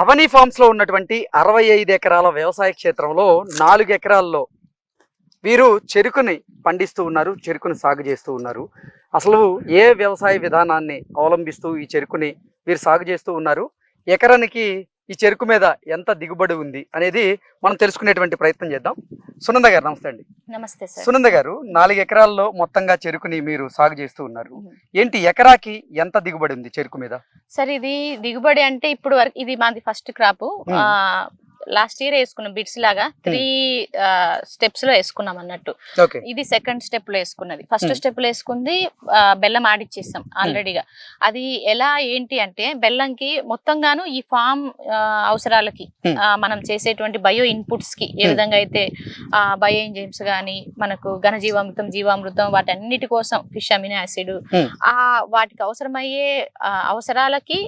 అవని ఫార్మ్స్లో ఉన్నటువంటి అరవై ఐదు ఎకరాల వ్యవసాయ క్షేత్రంలో నాలుగు ఎకరాల్లో వీరు చెరుకుని పండిస్తూ ఉన్నారు చెరుకుని సాగు చేస్తూ ఉన్నారు. అసలు ఏ వ్యవసాయ విధానాన్ని అవలంబిస్తూ ఈ చెరుకుని వీరు సాగు చేస్తూ ఉన్నారు? ఎకరానికి ఈ చెరుకు మీద ఎంత దిగుబడి ఉంది అనేది మనం తెలుసుకునేటువంటి ప్రయత్నం చేద్దాం. సునంద గారు నమస్తే అండి. నమస్తే సార్. సునంద గారు నాలుగు ఎకరాల్లో మొత్తంగా చెరుకుని మీరు సాగు చేస్తూ ఉన్నారు. ఏంటి ఎకరాకి ఎంత దిగుబడి ఉంది చెరుకు మీద? సార్ ఇది దిగుబడి అంటే ఇప్పుడు వరకు ఇది మాది ఫస్ట్ క్రాప్. లాస్ట్ ఇయర్ వేసుకున్నాం బిట్స్ లాగా త్రీ స్టెప్స్లో వేసుకున్నాం అన్నట్టు. ఇది సెకండ్ స్టెప్లో వేసుకున్నది. First hmm. స్టెప్లో వేసుకుంది బెల్లం ఆడిచ్చేస్తాం ఆల్రెడీగా. అది ఎలా ఏంటి అంటే బెల్లంకి మొత్తంగాను ఈ ఫామ్ అవసరాలకి మనం చేసేటువంటి బయో ఇన్పుట్స్కి ఏ. విధంగా అయితే బయో ఎంజైమ్స్ కానీ మనకు ఘనజీవామృతం జీవామృతం వాటన్నిటి కోసం ఫిష్ అమినో యాసిడ్. ఆ వాటికి అవసరమయ్యే అవసరాలకి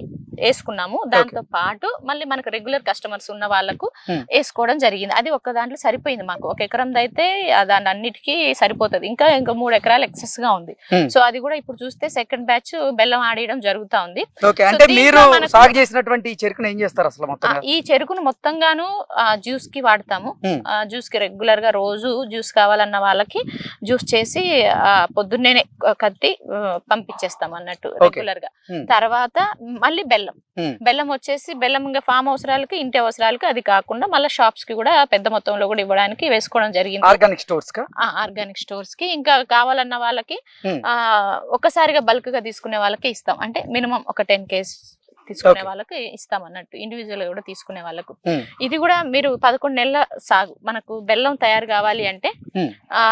వేసుకున్నాము. దాంతో పాటు మళ్ళీ మనకు రెగ్యులర్ కస్టమర్స్ ఉన్న వాళ్ళకు. వేసుకోవడం జరిగింది. అది ఒక దాంట్లో సరిపోయింది మాకు. ఒక ఎకరం అయితే దాని అన్నిటికీ సరిపోతుంది. ఇంకా ఇంకా మూడు ఎకరాలు ఎక్సెస్గా ఉంది. సో అది కూడా ఇప్పుడు చూస్తే సెకండ్ బ్యాచ్ బెల్లం ఆడేయడం జరుగుతా ఉంది. అంటే మీరు మనకు- సాగు చేసినటువంటి ఈ చెరుకును ఏం చేస్తారు అసలు ఈ చెరుకును మొత్తంగాను జ్యూస్కి వాడతాము. జ్యూస్కి రెగ్యులర్గా రోజు జ్యూస్ కావాలన్న వాళ్ళకి జ్యూస్ చేసి పొద్దున్నే కత్తి ఆ, పంపించేస్తాం అన్నట్టు రెగ్యులర్గా. తర్వాత మళ్ళీ బెల్లం. Hmm. బెల్లం వచ్చేసి బెల్లం ఇంకా ఫామ్ అవసరాలకి ఇంటి అవసరాలకి అది కాకుండా మళ్ళీ షాప్స్కి కూడా పెద్ద మొత్తంలో కూడా ఇవ్వడానికి వేసుకోవడం జరిగింది. ఆర్గానిక్ స్టోర్స్ కా? ఆర్గానిక్ స్టోర్స్కి. ఇంకా కావాలన్న వాళ్ళకి. ఆ ఒక్కసారిగా బల్క్గా తీసుకునే వాళ్ళకి ఇస్తాం. అంటే మినిమం ఒక టెన్ కేస్ తీసుకునే. వాళ్ళకి ఇస్తాం అన్నట్టు ఇండివిజువల్ కూడా తీసుకునే వాళ్ళకు. ఇది కూడా మీరు పదకొండు నెలల సాగు మనకు బెల్లం తయారు కావాలి అంటే. ఆ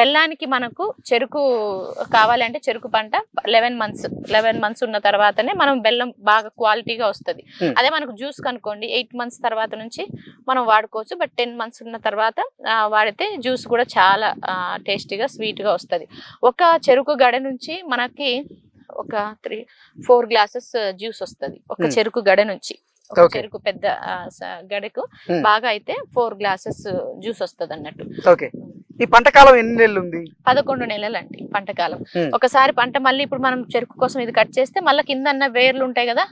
బెల్లానికి మనకు చెరుకు కావాలి అంటే చెరుకు పంట లెవెన్ మంత్స్ లెవెన్ మంత్స్ ఉన్న తర్వాతనే మనం బెల్లం బాగా క్వాలిటీగా వస్తుంది. అదే మనకు జ్యూస్ కనుకోండి ఎయిట్ మంత్స్ తర్వాత నుంచి మనం వాడుకోవచ్చు బట్ టెన్ మంత్స్ ఉన్న తర్వాత వాడితే జ్యూస్ కూడా చాలా టేస్టీగా స్వీట్గా వస్తుంది ఒక చెరుకు గడ నుంచి మనకి ఒక త్రీ ఫోర్ గ్లాసెస్ జ్యూస్ వస్తుంది. ఒక Hmm. చెరుకు గడ నుంచి. ఒక. చెరుకు పెద్ద గడకు. Hmm. బాగా అయితే ఫోర్ గ్లాసెస్ జ్యూస్ వస్తుంది అన్నట్టు ఈ పంట కాలం ఎన్ని నెలలు ఉంది పదకొండు నెలలు అండి పంటకాలం Hmm. ఒకసారి పంట మళ్ళీ ఇప్పుడు మనం చెరుకు కోసం ఇది కట్ చేస్తే మళ్ళీ కింద వేర్లు ఉంటాయి కదా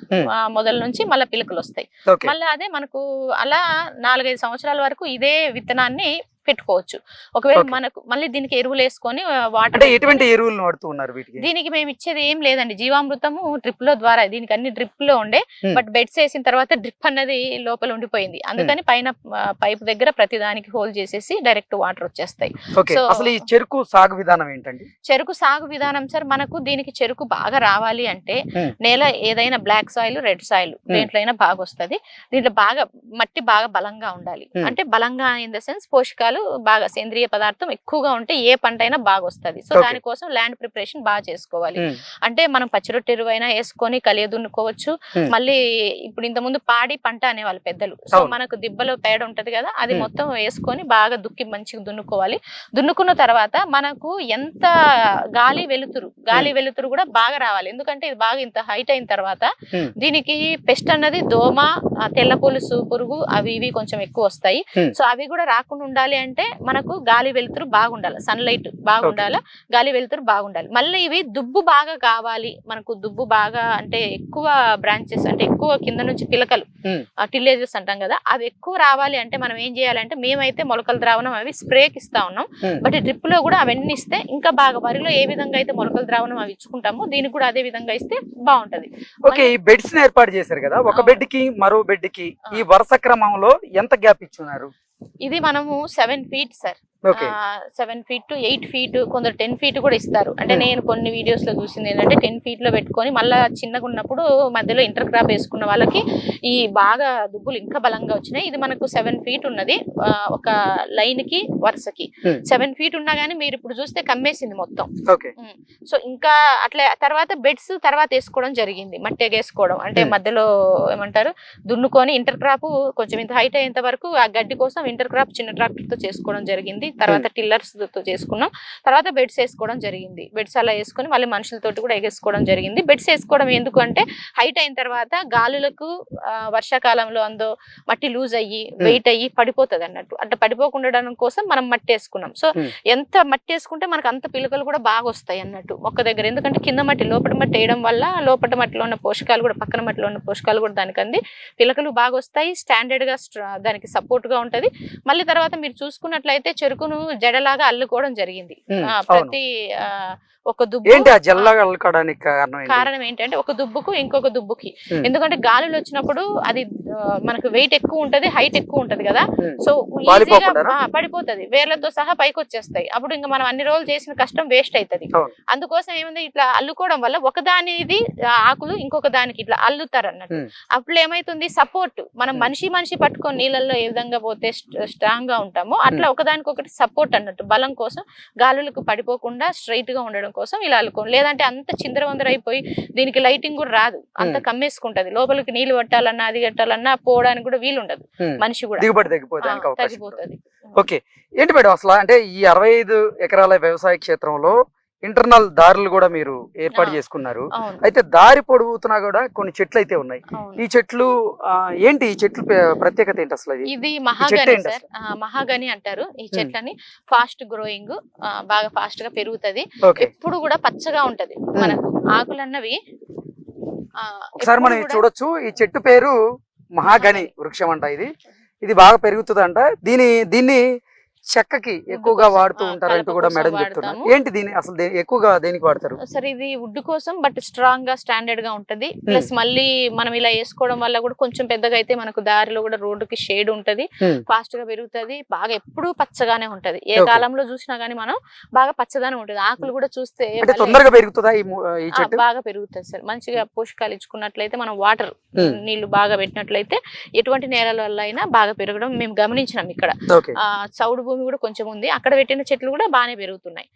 మొదల నుంచి మళ్ళీ పిలకలు వస్తాయి మళ్ళీ అదే మనకు అలా నాలుగైదు సంవత్సరాల వరకు ఇదే విత్తనాన్ని పెట్టుకోవచ్చు. ఒకవేళ. మనకు మళ్ళీ దీనికి ఎరువులు వేసుకొని వాటర్ ఎటువంటి ఎరువులు వాడుతూ ఉన్నారు వీటికి? దీనికి మేము ఇచ్చేది ఏం లేదండి. జీవామృతము డ్రిప్లో ద్వారా దీనికి అన్ని డ్రిప్లో ఉండే. బట్ బెడ్స్ వేసిన తర్వాత డ్రిప్ అన్నది లోపల ఉండిపోయింది. అందుకని పైన పైప్ దగ్గర ప్రతి దానికి హోల్ చేసేసి డైరెక్ట్ వాటర్ వచ్చేస్తాయి. అసలు ఈ చెరుకు సాగు విధానం ఏంటండి? చెరుకు సాగు విధానం సార్ మనకు దీనికి చెరుకు బాగా రావాలి అంటే. నేల ఏదైనా బ్లాక్ సాయిల్ రెడ్ సాయిల్ దేంట్లో అయినా బాగా వస్తది. దీంట్లో బాగా మట్టి బాగా బలంగా ఉండాలి. అంటే బలంగా ఇన్ ద సెన్స్ పోషకాలు బాగా సేంద్రియ పదార్థం ఎక్కువగా ఉంటే ఏ పంట అయినా బాగా వస్తది సో. దానికోసం ల్యాండ్ ప్రిపరేషన్ బాగా చేసుకోవాలి ఉమ్, అంటే మనం పచ్చిరొట్టె ఎరువైనా వేసుకొని కలియ దున్నుకోవచ్చు Hmm. మళ్ళీ ఇప్పుడు ఇంత ముందు పాడి పంట అనేవాళ్ళు పెద్దలు సో. మనకు దిబ్బలో పేడ ఉంటది కదా అది Hmm. మొత్తం వేసుకొని బాగా దుక్కి మంచిగా దున్నుకోవాలి దున్నుకున్న తర్వాత మనకు ఎంత గాలి వెలుతురు గాలి వెలుతురు కూడా బాగా రావాలి ఎందుకంటే ఇది బాగా ఇంత హైట్ అయిన తర్వాత Hmm. దీనికి పెస్ట్ అన్నది దోమ తెల్ల పులుసు పురుగు అవి ఇవి కొంచెం ఎక్కువ వస్తాయి. సో అవి కూడా రాకుండా ఉండాలి అంటే మనకు గాలి వెలుతురు బాగుండాలి. సన్లైట్ బాగుండాలి? గాలి వెలుతురు బాగుండాలి. మళ్ళీ ఇవి దుబ్బు బాగా కావాలి. మనకు దుబ్బు బాగా అంటే ఎక్కువ బ్రాంచెస్ అంటే ఎక్కువ కింద నుంచి పిలకలు. టిల్లేజెస్ అంటాం కదా అవి ఎక్కువ రావాలి అంటే మనం ఏం చేయాలంటే మేమైతే మొలకల ద్రావణం అవి స్ప్రేకి ఇస్తా ఉన్నాం. బట్ డ్రిప్లో కూడా అవన్నీ ఇస్తే ఇంకా బాగా వరిలో ఏ విధంగా అయితే మొలకల ద్రావణం అవి ఇచ్చుకుంటామో దీనికి కూడా అదే విధంగా ఇస్తే బాగుంటది. ఓకే ఈ బెడ్స్ ఏర్పాటు చేశారు కదా. ఒక. బెడ్కి మరో బెడ్కి ఈ వరుస క్రమంలో ఎంత గ్యాప్ ఇచ్చున్నారు? ఇది మనము seven feet sir. Seven feet to eight feet కొందరు టెన్ ఫీట్ కూడా ఇస్తారు. అంటే Hmm. నేను కొన్ని వీడియోస్లో చూసింది ఏంటంటే టెన్ ఫీట్లో పెట్టుకొని మళ్ళీ చిన్నగా ఉన్నప్పుడు మధ్యలో ఇంటర్ క్రాప్ వేసుకున్న వాళ్ళకి ఈ బాగా దుబ్బులు ఇంకా బలంగా వచ్చినాయి. ఇది మనకు సెవెన్ ఫీట్ ఉన్నది ఒక లైన్కి వరుసకి. Hmm. సెవెన్ ఫీట్ ఉన్నా గానీ మీరు ఇప్పుడు చూస్తే కమ్మేసింది మొత్తం. సో ఇంకా అట్లా తర్వాత బెడ్స్ తర్వాత వేసుకోవడం జరిగింది మట్టి వేసుకోవడం. అంటే Hmm. మధ్యలో ఏమంటారు దున్నుకొని ఇంటర్ క్రాప్ కొంచెం ఇంత హైట్ అయ్యేంత వరకు ఆ గడ్డి కోసం ఇంటర్ క్రాప్ చిన్న ట్రాక్టర్తో చేసుకోవడం జరిగింది. తర్వాత టిల్లర్స్తో చేసుకున్నాం. తర్వాత బెడ్స్ వేసుకోవడం జరిగింది. బెడ్స్ అలా వేసుకొని మళ్ళీ మనుషులతోటి కూడా ఎగేసుకోవడం జరిగింది. బెడ్స్ వేసుకోవడం ఎందుకు అంటే హైట్ అయిన తర్వాత గాలులకు వర్షాకాలంలో అందో మట్టి లూజ్ అయ్యి వెయిట్ అయ్యి పడిపోతుంది అన్నట్టు. అట్లా పడిపోకుండా కోసం మనం మట్టి వేసుకున్నాం. సో. ఎంత మట్టి వేసుకుంటే మనకు అంత పిలకలు కూడా బాగా వస్తాయి అన్నట్టు మొక్క దగ్గర. ఎందుకంటే కింద మట్టి లోపల మట్టి వేయడం వల్ల లోపల మట్టిలో ఉన్న పోషకాలు కూడా పక్కన మట్టిలో ఉన్న పోషకాలు కూడా దానికి అంది. పిలకలు బాగా వస్తాయి. స్టాండర్డ్గా దానికి సపోర్ట్గా ఉంటది. మళ్ళీ తర్వాత మీరు చూసుకున్నట్లయితే చెరుకును జడలాగా అల్లుకోవడం జరిగింది. ప్రతి ఆ, ఒక దుబ్బు ఏంటి ఆ జల్లగా అల్లుకోవడానికి కారణం ఏంటి? కారణం ఏంటంటే ఒక దుబ్బుకు ఇంకొక దుబ్బుకి. ఎందుకంటే గాలులు వచ్చినప్పుడు అది మనకు వెయిట్ ఎక్కువ ఉంటది హైట్ ఎక్కువ ఉంటది కదా. సో ఈజీగా? పడిపోతది. వేర్లతో సహా పైకి వచ్చేస్తాయి అప్పుడు ఇంకా మనం అన్ని రోజులు చేసిన కష్టం వేస్ట్ అవుతది. అందుకోసం ఏముంది? ఇట్లా అల్లుకోవడం వల్ల ఒకదానిది ఆ, ఆకులు ఇంకొక దానికి ఇట్లా అల్లుతారు అన్నట్టు. అప్పుడు ఏమైతుంది? సపోర్ట్ మనం. మనిషి మనిషి పట్టుకొని నీళ్ళల్లో ఏ విధంగా పోతే స్ట్రాంగ్గా ఉంటామో అట్లా ఒకదానికి ఒకటి సపోర్ట్ అన్నట్టు. బలం కోసం గాలులకు పడిపోకుండా స్ట్రైట్గా ఉండడం. కోసం ఇలా అల్లుకోండి. లేదంటే అంత చిందరవందర అయిపోయి దీనికి లైటింగ్ కూడా రాదు. అంత. కమ్మేసుకుంటది. లోపలికి నీళ్ళు పట్టాలన్నా అది కట్టాలన్నా పోవడానికి కూడా వీలు ఉండదు మనిషి కూడా. దిగుబడి. తగ్గిపోతది. ఓకే. ఏంటి మేడం అసలు? అంటే ఈ అరవై ఐదు ఎకరాల వ్యవసాయ క్షేత్రంలో ఇంటర్నల్ దారులు కూడా మీరు ఏర్పాటు. చేసుకున్నారు. అయితే దారి పొడుగుతున్నా కూడా కొన్ని చెట్లు అయితే ఉన్నాయి ఈ చెట్లు ఏంటి ఈ చెట్లు ప్ర- ప్రత్యేకత ఏంటి అసలు ఇది మహాగని సార్. మహాగని అంటారు. ఈ చెట్లని ఫాస్ట్ గ్రోయింగ్ బాగా ఫాస్ట్గా పెరుగుతది. ఎప్పుడు కూడా పచ్చగా ఉంటది. మనకు ఆకులన్నవి ఒకసారి మనం చూడొచ్చు. ఈ చెట్టు పేరు మహాగని. వృక్షం అంట ఇది. ఇది బాగా పెరుగుతుందంట. దీని దీన్ని చెక్కకి ఎక్కువగా వాడుతూ ఉంటారంటూ కలప కూడా మేడం చెప్తున్నారు. ఏంటి దీని అసలు ఎక్కువగా దేనికి వాడతారు? సరే ఇది వుడ్ కోసం బట్ స్ట్రాంగ్గా స్టాండర్డ్గా ఉంటది. ప్లస్ మళ్ళీ మనం ఇలా వేసుకోవడం వల్ల కూడా కొంచెం పెద్దగా అయితే మనకు దారిలో కూడా రోడ్డుకి షేడ్ ఉంటది. ఫాస్ట్గా పెరుగుతది. బాగా ఎప్పుడూ పచ్చగానే ఉంటది. ఏ. కాలంలో చూసినా గానీ మనం బాగా పచ్చదనం ఉంటది. ఆకులు కూడా చూస్తే అంటే తొందరగా పెరుగుతుందా బాగా పెరుగుతుంది సార్. మంచిగా పోషకాలు ఇచ్చుకున్నట్లయితే మనం వాటర్. నీళ్ళు బాగా పెట్టినట్లయితే ఎటువంటి నేలల వల్ల అయినా బాగా పెరగడం మేము గమనించినాం ఇక్కడ. చౌడు భూమి కూడా కొంచెం ఉంది. అక్కడ పెట్టిన చెట్లు కూడా బాగానే పెరుగుతున్నాయి.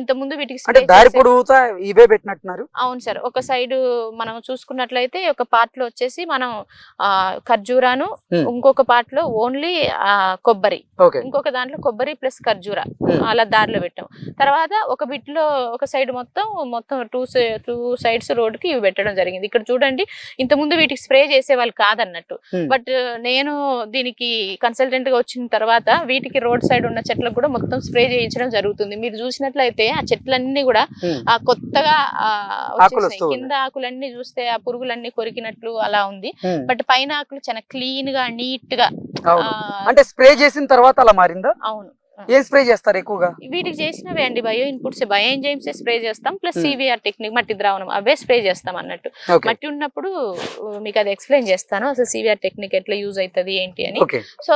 ఇంత ముందు వీటికి దారి పొడుగుతా ఇవే పెట్టినట్టున్నారు? అవును సార్. ఒక సైడ్ మనం చూసుకున్నట్లయితే ఒక పార్ట్లో వచ్చేసి మనం ఖర్జూరాను. ఇంకొక పార్ట్లో ఓన్లీ కొబ్బరి. ఇంకొక దాంట్లో కొబ్బరి ప్లస్ ఖర్జూర. అలా దారిలో పెట్టాం. తర్వాత ఒక బిట్లో ఒక సైడ్ మొత్తం మొత్తం టూ టూ సైడ్స్ రోడ్కి ఇవి పెట్టడం జరిగింది. ఇక్కడ చూడండి ఇంత ముందు వీటికి స్ప్రే చేసే వాళ్ళు కాదన్నట్టు. బట్ నేను దీనికి కన్సల్టెంట్గా వచ్చిన తర్వాత వీటికి రోడ్ సైడ్ ఉన్న చెట్లకు కూడా మొత్తం స్ప్రే చేయించడం జరుగుతుంది. మీరు చూసినట్లయితే ఆ చెట్లన్నీ కూడా. ఆ కొత్తగా కింద ఆకులన్నీ చూస్తే ఆ పురుగులన్నీ కొరికినట్లు అలా ఉంది. బట్ పైన ఆకులు చాలా క్లీన్గా నీట్గా అంటే స్ప్రే చేసిన తర్వాత అలా మారిందా? అవును. ఏం స్ప్రే చేస్తారు ఎక్కువగా? వీటికి చేసినవే అండి bio inputs. Bio enzymes spray చేస్తాం ప్లస్. సివిఆర్ టెక్నిక్ మట్టి ద్రావణం అవే స్ప్రే చేస్తాం అన్నట్టు. మట్టి ఉన్నప్పుడు మీకు అది ఎక్స్ప్లెయిన్ చేస్తాను. అసలు సివిఆర్ టెక్నిక్ ఎట్లా యూజ్ అవుతుంది ఏంటి అని. సో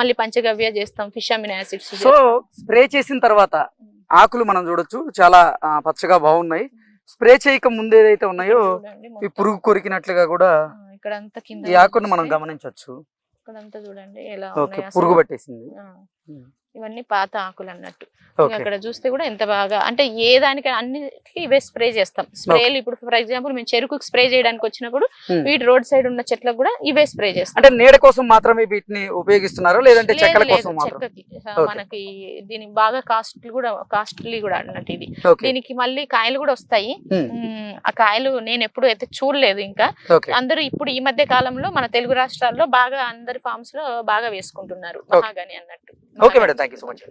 మళ్ళీ పంచగవ్య చేస్తాం fish amino acids so spray చేసిన తర్వాత ఆకులు మనం చూడొచ్చు. చాలా పచ్చగా బాగున్నాయి. స్ప్రే చేయక ముందు ఏదైతే ఉన్నాయో ఈ పురుగు కొరికినట్లుగా కూడా ఇక్కడ అంతా కింద ఈ ఆకును మనం గమనించవచ్చు ఇక్కడంతా చూడండి ఎలా. పురుగు పట్టేసింది. ఇవన్నీ పాత ఆకులు అన్నట్టు అక్కడ చూస్తే కూడా ఎంత బాగా అంటే ఏ దానికి అన్నిటికీ ఇవే స్ప్రే చేస్తాం. స్ప్రేలు ఇప్పుడు ఫర్ ఎగ్జాంపుల్ మేము చెరుకుకి స్ప్రే చేయడానికి వచ్చినప్పుడు. వీటి రోడ్ సైడ్ ఉన్న చెట్లకు కూడా ఇవే స్ప్రే చేస్తాం. అంటే నీడ కోసం మాత్రమే వీటిని ఉపయోగిస్తున్నారా? లేదంటే లేదు, చెక్కల కోసం చెక్కకి. మనకి దీనికి బాగా కాస్ట్లీ కూడా కాస్ట్లీ కూడా అన్నట్టు ఇది. దీనికి మళ్ళీ కాయలు కూడా వస్తాయి. ఆ కాయలు నేను ఎప్పుడు అయితే చూడలేదు ఇంకా. అందరూ ఇప్పుడు ఈ మధ్య కాలంలో మన తెలుగు రాష్ట్రాల్లో బాగా అందరి ఫార్మ్స్లో బాగా వేసుకుంటున్నారు. మహాగని అన్నట్టు. Okay, madam. Thank you so much.